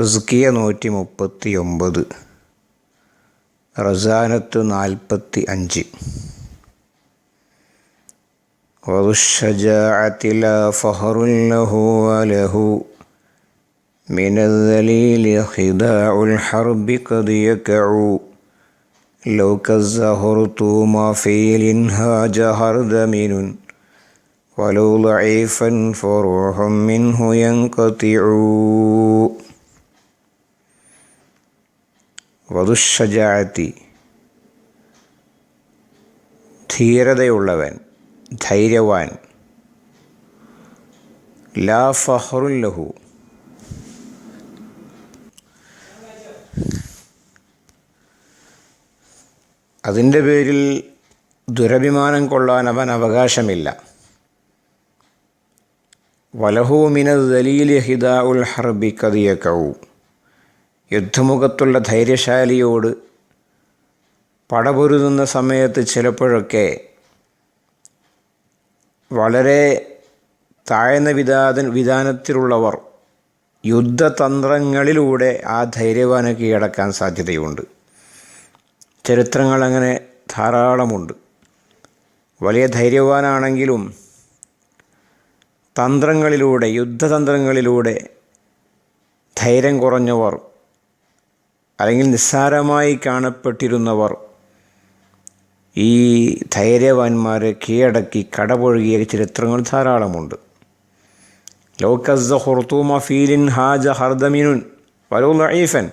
റിസ്കിയ നൂറ്റി മുപ്പത്തി ഒമ്പത് റസാനത്ത് നാൽപ്പത്തി അഞ്ച് وذو لا فخر له وله من الذليل خداع الحرب قد يكع لو كالزهرت ما في الانهاج هردمن ولو ضعيفا فروح منه ينقطع വധുഷജാത്തി ധീരതയുള്ളവൻ ധൈര്യവാൻ. ലാ ഫഹറുല്ലഹു അതിന്റെ പേരിൽ ദുരഭിമാനം കൊള്ളാൻ അവൻ അവകാശമില്ല. വലഹൂമിന ദലീൽ ഹിദാ ഉൽ ഹർബി കതിയക്കവും യുദ്ധമുഖത്തുള്ള ധൈര്യശാലിയോട് പടപൊരുതുന്ന സമയത്ത് ചിലപ്പോഴൊക്കെ വളരെ താഴ്ന്ന വിധാത വിധാനത്തിലുള്ളവർ യുദ്ധതന്ത്രങ്ങളിലൂടെ ആ ധൈര്യവാനെ കീഴടക്കാൻ സാധ്യതയുണ്ട്. ചരിത്രങ്ങൾ അങ്ങനെ ധാരാളമുണ്ട്. വലിയ ധൈര്യവാനാണെങ്കിലും തന്ത്രങ്ങളിലൂടെ യുദ്ധതന്ത്രങ്ങളിലൂടെ ധൈര്യം കുറഞ്ഞവർ അല്ലെങ്കിൽ നിസ്സാരമായി കാണപ്പെട്ടിരുന്നവർ ഈ ധൈര്യവാന്മാരെ കീഴടക്കി കടപൊഴുകിയ ചരിത്രങ്ങൾ ധാരാളമുണ്ട്. ലോക്കസ് ഹുർത്തൂമ ഫീലിൻ ഹാജ ഹർദമിനുൻ വലോ ലൈഫൻ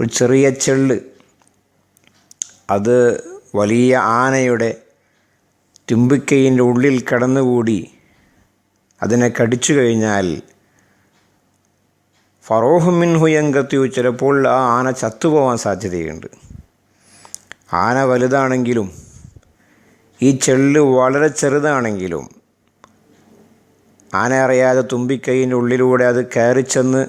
ഒരു ചെറിയ ചെള്ള്. അത് വലിയ ആനയുടെ തുമ്പിക്കൈന്റെ ഉള്ളിൽ കടന്നുകൂടി അതിനെ കടിച്ചു കഴിഞ്ഞാൽ ഫറോഹുമിൻ ഹുയങ്കത്തു ചിലപ്പോൾ ആ ആന ചത്തുപോകാൻ സാധ്യതയുണ്ട്. ആന വലുതാണെങ്കിലും ഈ ചെള്ള് വളരെ ചെറുതാണെങ്കിലും ആന അറിയാതെ തുമ്പിക്കൈയിന്റെ ഉള്ളിലൂടെ അത് കയറിച്ചെന്ന്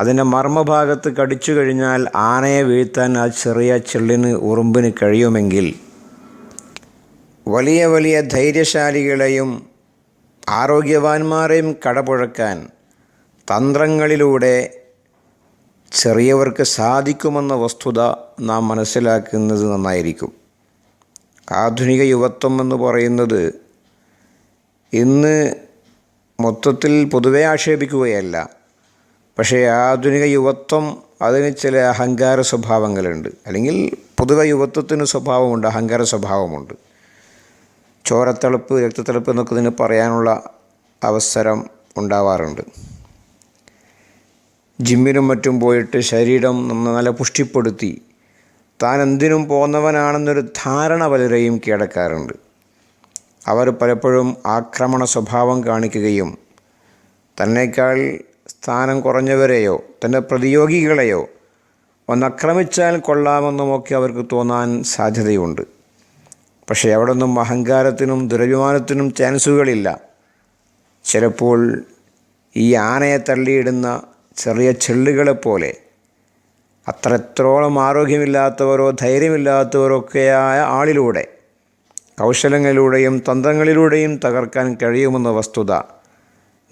അതിന്റെ മർമ്മഭാഗത്ത് കടിച്ചു കഴിഞ്ഞാൽ ആനയെ വീഴ്ത്താൻ ആ ചെറിയ ചെള്ളിന് ഉറുമ്പിന് കഴിയുമെങ്കിൽ വലിയ വലിയ ധൈര്യശാലികളെയും ആരോഗ്യവാന്മാരെയും കടപുഴക്കാൻ തന്ത്രങ്ങളിലൂടെ ചെറിയവർക്ക് സാധിക്കുമെന്ന വസ്തുത നാം മനസ്സിലാക്കുന്നത് നന്നായിരിക്കും. ആധുനിക യുവത്വം എന്ന് പറയുന്നത് ഇന്ന് മൊത്തത്തിൽ പൊതുവെ ആക്ഷേപിക്കുകയല്ല. പക്ഷേ ആധുനിക യുവത്വം അതിന് ചില അഹങ്കാര സ്വഭാവങ്ങളുണ്ട്. അല്ലെങ്കിൽ പൊതുവെ യുവത്വത്തിന് സ്വഭാവമുണ്ട് അഹങ്കാര സ്വഭാവമുണ്ട്. ചോരത്തളപ്പ് രക്തത്തളപ്പ് എന്നൊക്കെ ഇതിന് പറയാനുള്ള അവസരം ഉണ്ടാവാറുണ്ട്. ജിമ്മിനും മറ്റും പോയിട്ട് ശരീരം നല്ല പുഷ്ടിപ്പെടുത്തി. താൻ എന്തിനും പോന്നവനാണെന്നൊരു ധാരണ പലരെയും കീഴടക്കാറുണ്ട്. അവർ പലപ്പോഴും ആക്രമണ സ്വഭാവം കാണിക്കുകയും തന്നേക്കാൾ സ്ഥാനം കുറഞ്ഞവരെയോ തന്റെ പ്രതിയോഗികളെയോ ഒന്നക്രമിച്ചാൽ കൊള്ളാമെന്നുമൊക്കെ അവർക്ക് തോന്നാൻ സാധ്യതയുണ്ട്. പക്ഷേ അവിടെ നിന്നും അഹങ്കാരത്തിനും ദുരഭിമാനത്തിനും ചാൻസുകളില്ല. ചിലപ്പോൾ ഈ ആനയെ തള്ളിയിടുന്ന ചെറിയ ചെള്ളുകളെപ്പോലെ അത്രത്തോളം ആരോഗ്യമില്ലാത്തവരോ ധൈര്യമില്ലാത്തവരോ ഒക്കെയായ ആളിലൂടെ കൗശലങ്ങളിലൂടെയും തന്ത്രങ്ങളിലൂടെയും തകർക്കാൻ കഴിയുമെന്ന വസ്തുത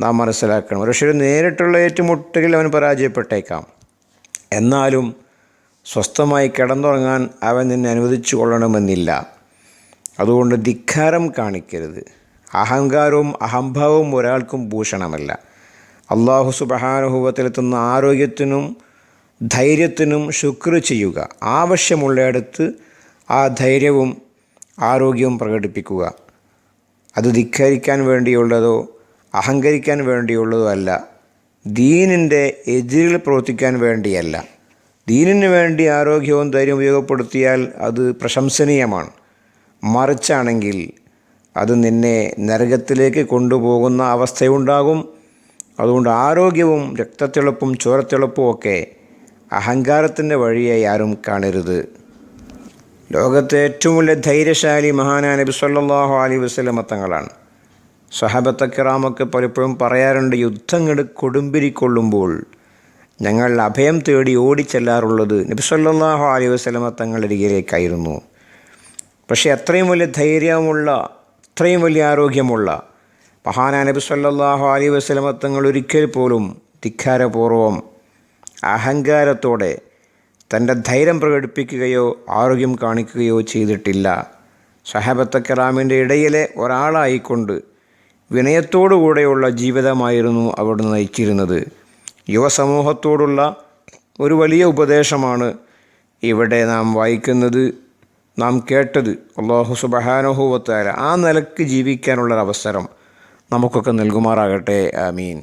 നാം മനസ്സിലാക്കണം. പക്ഷേ നേരിട്ടുള്ള ഏറ്റുമുട്ടലിൽ അവൻ പരാജയപ്പെട്ടേക്കാം. എന്നാലും സ്വസ്ഥമായി കിടന്നുറങ്ങാൻ അവൻ നിന്നെ അനുവദിച്ചു കൊള്ളണമെന്നില്ല. അതുകൊണ്ട് ധിക്കാരം കാണിക്കരുത്. അഹങ്കാരവും അഹംഭാവവും ഒരാൾക്കും ഭൂഷണമല്ല. അള്ളാഹു സുബഹാനുഭവത്തിലെത്തുന്ന ആരോഗ്യത്തിനും ധൈര്യത്തിനും ശുക്ർ ചെയ്യുക. ആവശ്യമുള്ളയിടത്ത് ആ ധൈര്യവും ആരോഗ്യവും പ്രകടിപ്പിക്കുക. അത് ധിക്കരിക്കാൻ വേണ്ടിയുള്ളതോ അഹങ്കരിക്കാൻ വേണ്ടിയുള്ളതോ അല്ല. ദീനിന്റെ എതിരിൽ പ്രവർത്തിക്കാൻ വേണ്ടിയല്ല. ദീനിന് വേണ്ടി ആരോഗ്യവും ധൈര്യവും ഉപയോഗപ്പെടുത്തിയാൽ അത് പ്രശംസനീയമാണ്. മറിച്ചാണെങ്കിൽ അത് നിന്നെ നരകത്തിലേക്ക് കൊണ്ടുപോകുന്ന അവസ്ഥയുണ്ടാകും. അതുകൊണ്ട് ആരോഗ്യവും രക്തത്തിളപ്പും ചോരത്തിളപ്പും ഒക്കെ അഹങ്കാരത്തിന്റെ വഴിയായി ആരും കാണരുത്. ലോകത്തെ ഏറ്റവും വലിയ ധൈര്യശാലി മഹാനാ നബി സല്ലാഹു അലൈ വസ്ലമ തങ്ങളാണ്. സഹബത്തക്കിറാമൊക്കെ പലപ്പോഴും പറയാറുണ്ട് യുദ്ധങ്ങൾ കൊടുമ്പിരിക്കൊള്ളുമ്പോൾ ഞങ്ങൾ അഭയം തേടി ഓടിച്ചെല്ലാറുള്ളത് സല്ലാഹു അലൈ വസ്ലമ തങ്ങളരികിലേക്കായിരുന്നു പക്ഷേ അത്രയും വലിയ ധൈര്യമുള്ള അത്രയും വലിയ ആരോഗ്യമുള്ള മഹാനാ നബി സല്ലാഹു അലൈ വസ്ലമ തങ്ങൾ ഒരിക്കൽ പോലും ധിക്കാരപൂർവം അഹങ്കാരത്തോടെ തന്റെ ധൈര്യം പ്രകടിപ്പിക്കുകയോ ആരോഗ്യം കാണിക്കുകയോ ചെയ്തിട്ടില്ല. സഹാബത്ത കലാമിന്റെ ഇടയിലെ ഒരാളായിക്കൊണ്ട് വിനയത്തോടുകൂടെയുള്ള ജീവിതമായിരുന്നു അവിടുന്ന് നയിച്ചിരുന്നത്. യുവസമൂഹത്തോടുള്ള ഒരു വലിയ ഉപദേശമാണ് ഇവിടെ നാം വായിക്കുന്നത് നാം കേട്ടത്. അള്ളാഹു സുബഹാനുഭവത്താര ആ നിലയ്ക്ക് ജീവിക്കാനുള്ളൊരവസരം നമുക്കൊക്കെ നൽകുമാറാകട്ടെ. ആമീൻ.